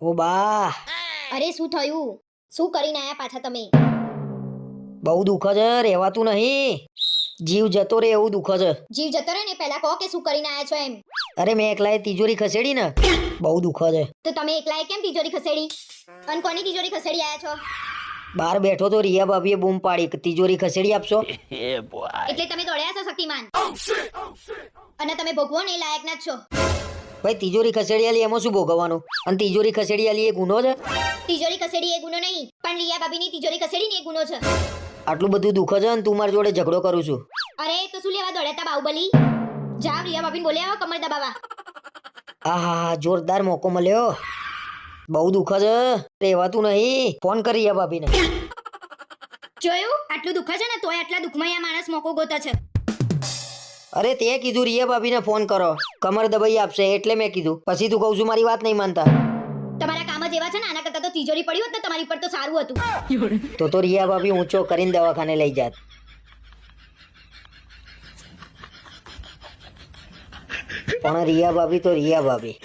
ઓ બા. અરે શું થયું? શું કરીને આયા પાછા તમે? બહુ દુઃખ છે રહેવાતું નહીં. જીવ જતો રે એવું દુઃખ છે. જીવ જતો રહે ને પહેલા કહો કે શું કરીને આયા છો એમ. અરે મેં એકલાએ તિજોરી ખસેડી ને. બહુ દુઃખ છે. તો તમે એકલાએ કેમ તિજોરી ખસેડી? અને કોની તિજોરી ખસેડી આયા છો? બહાર બેઠો તો રિયા ભાભીએ બૂમ પાડી કે તિજોરી ખસેડી આપશો. એટલે તમે દોડ્યા છો શક્તિમાન? અને તમે ભોગવો ને એ લાયક ના જ છો. ભાઈ તિજોરી ખસેડી આલી એમાં શું ભોગવવાનું? અને તિજોરી ખસેડી આલી એ ગુનો છે? તિજોરી ખસેડી એ ગુનો નહીં પણ રિયા ભાભીની તિજોરી ખસેડી ને એ ગુનો છે. આટલું બધું દુઃખ છે અને તું મારી જોડે ઝઘડો કરું છું. અરે તો શું લેવા દોડ્યા તા બાહુબલી? જાવ રિયા ભાભીને બોલ્યા આવો કમર દબાવા આહા જોરદાર મોકો મળ્યો. બહુ દુઃખ છે. રહેવાતું નહીં. ફોન કરી રિયા ભાભીને જોયું? આટલું દુઃખ છે ને તોય આટલા દુઃખમાં આ માણસ મોકો ગોતા છે. અરે તે કીધું રિયા ભાભીને ફોન કરો. કમર દબાઈ આપશે એટલે મેં કીધું. પછી તું કહું છું મારી વાત નહીં માનતા. તમારા કામ જ એવા છે ને આના કરતા તો તિજોરી પડી હોત ને તમારી પર તો સારું હતું. તો તો રિયા ભાભી ઊંચો કરીને દવાખાને લઈ જાત. પણ રિયા ભાભી તો રિયા ભાભી.